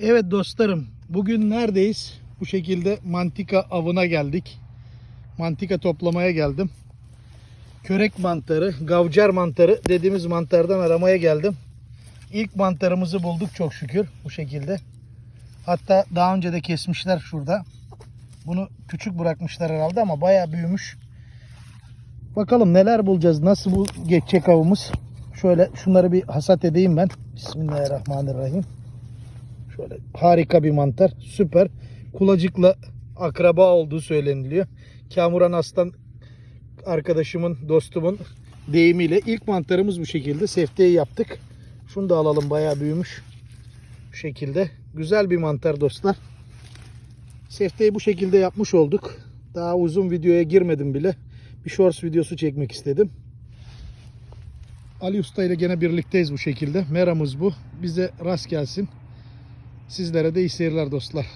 Evet dostlarım, bugün neredeyiz? Bu şekilde mantika avına geldik. Mantika toplamaya geldim. Körek mantarı, gavcar mantarı dediğimiz mantardan aramaya geldim. İlk mantarımızı bulduk çok şükür bu şekilde. Hatta daha önce de kesmişler şurada. Bunu küçük bırakmışlar herhalde ama bayağı büyümüş. Bakalım neler bulacağız, nasıl bu geçecek avımız. Şöyle şunları bir hasat edeyim ben. Bismillahirrahmanirrahim. Şöyle harika bir mantar. Süper. Kulacıkla akraba olduğu söyleniliyor. Kamuran Aslan arkadaşımın, dostumun deyimiyle ilk mantarımız bu şekilde. Sefteyi yaptık. Şunu da alalım bayağı büyümüş. Bu şekilde. Güzel bir mantar dostlar. Sefteyi bu şekilde yapmış olduk. Daha uzun videoya girmedim bile. Bir shorts videosu çekmek istedim. Ali Usta ile gene birlikteyiz bu şekilde. Meramız bu. Bize rast gelsin. Sizlere de iyi seyirler dostlar.